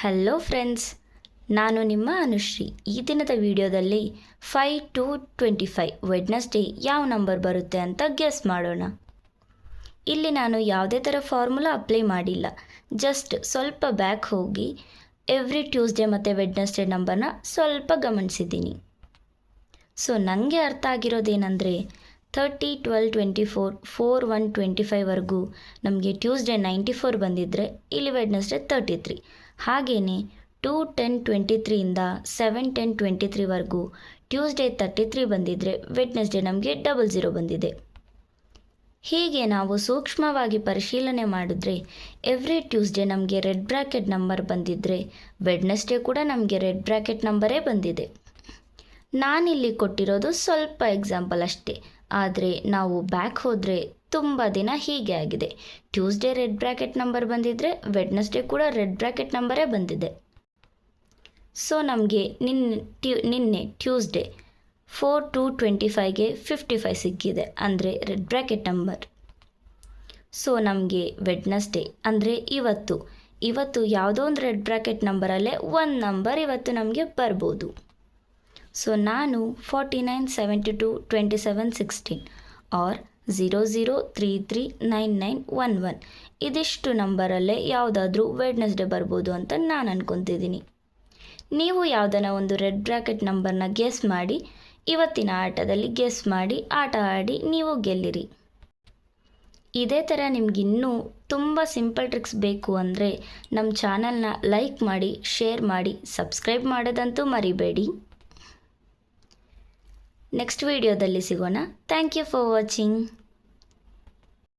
Hello friends ನಾನು ನಿಮ್ಮ ಅನುಶ್ರೀ. ಈ ದಿನದ ವಿಡಿಯೋದಲ್ಲಿ five two twenty five Wednesday ಯಾವ ನಂಬರ್ ಬರುತ್ತೆ ಅಂತ ಗೆಸ್ ಮಾಡೋಣ. ಇಲ್ಲಿ ನಾನು ಯಾವುದೇ ಥರ ಫಾರ್ಮುಲಾ ಅಪ್ಲೈ ಮಾಡಿಲ್ಲ. ಜಸ್ಟ್ ಸ್ವಲ್ಪ ಬ್ಯಾಕ್ ಹೋಗಿ ಎವ್ರಿ ಟ್ಯೂಸ್ಡೇ ಮತ್ತು ವೆಡ್ನಸ್ಡೇ ನಂಬರ್ನ ಸ್ವಲ್ಪ ಗಮನಿಸಿದ್ದೀನಿ. ಸೊ ನನಗೆ ಅರ್ಥ ಆಗಿರೋದೇನೆಂದರೆ thirty twelve twenty four four one twenty ಫೈವ್ವರೆಗೂ ನಮಗೆ ಟ್ಯೂಸ್ಡೇ ನೈಂಟಿ ಫೋರ್ ಬಂದಿದ್ದರೆ ಇಲ್ಲಿ ವೆಡ್ನಸ್ಡೇ ತರ್ಟಿ ತ್ರೀ ಹಾಗೆಯೇ ಟೂ ಟೆನ್ ಟ್ವೆಂಟಿ ತ್ರೀಯಿಂದ ಸೆವೆನ್ ಟೆನ್ ಟ್ವೆಂಟಿ ತ್ರೀವರೆಗೂ ಟ್ಯೂಸ್ಡೇ ತರ್ಟಿ ತ್ರೀ ಬಂದಿದ್ದರೆ ವೆಡ್ನೆಸ್ಡೇ ನಮಗೆ ಡಬಲ್ ಝೀರೋ ಬಂದಿದೆ. ಹೀಗೆ ನಾವು ಸೂಕ್ಷ್ಮವಾಗಿ ಪರಿಶೀಲನೆ ಮಾಡಿದ್ರೆ ಎವ್ರಿ ಟ್ಯೂಸ್ಡೇ ನಮಗೆ ರೆಡ್ ಬ್ರ್ಯಾಕೆಟ್ ನಂಬರ್ ಬಂದಿದ್ದರೆ ವೆಡ್ನೆಸ್ಡೇ ಕೂಡ ನಮಗೆ ರೆಡ್ ಬ್ರ್ಯಾಕೆಟ್ ನಂಬರೇ ಬಂದಿದೆ. ನಾನಿಲ್ಲಿ ಕೊಟ್ಟಿರೋದು ಸ್ವಲ್ಪ ಎಕ್ಸಾಂಪಲ್ ಅಷ್ಟೇ. ಆದರೆ ನಾವು ಬ್ಯಾಕ್ ಹೋದರೆ ತುಂಬ ದಿನ ಹೀಗೆ ಆಗಿದೆ. ಟ್ಯೂಸ್ಡೇ ರೆಡ್ ಬ್ರ್ಯಾಕೆಟ್ ನಂಬರ್ ಬಂದಿದ್ದರೆ ವೆಡ್ನಸ್ಡೇ ಕೂಡ ರೆಡ್ ಬ್ರ್ಯಾಕೆಟ್ ನಂಬರೇ ಬಂದಿದೆ. ಸೊ ನಮಗೆ ನಿನ್ನೆ ಟ್ಯೂ ನಿನ್ನೆ ಟ್ಯೂಸ್ಡೇ ಫೋರ್ ಟು ಟ್ವೆಂಟಿ ಫೈವ್ಗೆ ಫಿಫ್ಟಿ ಫೈವ್ ಸಿಕ್ಕಿದೆ ಅಂದರೆ ರೆಡ್ ಬ್ರ್ಯಾಕೆಟ್ ನಂಬರ್ ಸೊ ನಮಗೆ ವೆಡ್ನಸ್ಡೇ ಅಂದರೆ ಇವತ್ತು. ಇವತ್ತು ಯಾವುದೋ ಒಂದು ರೆಡ್ ಬ್ರ್ಯಾಕೆಟ್ ನಂಬರಲ್ಲೇ ಒಂದು ನಂಬರ್ ಇವತ್ತು ನಮಗೆ ಬರ್ಬೋದು. ಸೊ ನಾನು forty nine seventy two twenty seven sixteen or zero zero three three nine nine one one ಇದಿಷ್ಟು ನಂಬರಲ್ಲೇ ಯಾವುದಾದ್ರೂ ವೆಡ್ನೆಸ್ಡೇ ಬರ್ಬೋದು ಅಂತ ನಾನು ಅನ್ಕೊತಿದ್ದೀನಿ. ನೀವು ಯಾವುದನ್ನ ಒಂದು ರೆಡ್ ಬ್ರ್ಯಾಕೆಟ್ ನಂಬರ್ನ ಗೆಸ್ ಮಾಡಿ, ಇವತ್ತಿನ ಆಟದಲ್ಲಿ ಗೆಸ್ ಮಾಡಿ, ಆಟ ಆಡಿ ನೀವು ಗೆಲ್ಲಿರಿ. ಇದೇ ಥರ ನಿಮಗಿನ್ನೂ ತುಂಬ ಸಿಂಪಲ್ ಟ್ರಿಕ್ಸ್ ಬೇಕು ಅಂದರೆ ನಮ್ಮ ಚಾನಲ್ನ ಲೈಕ್ ಮಾಡಿ ಶೇರ್ ಮಾಡಿ ಸಬ್ಸ್ಕ್ರೈಬ್ ಮಾಡೋದಂತೂ ಮರಿಬೇಡಿ. ನೆಕ್ಸ್ಟ್ ವಿಡಿಯೋದಲ್ಲಿ ಸಿಗೋಣ. Thank you for watching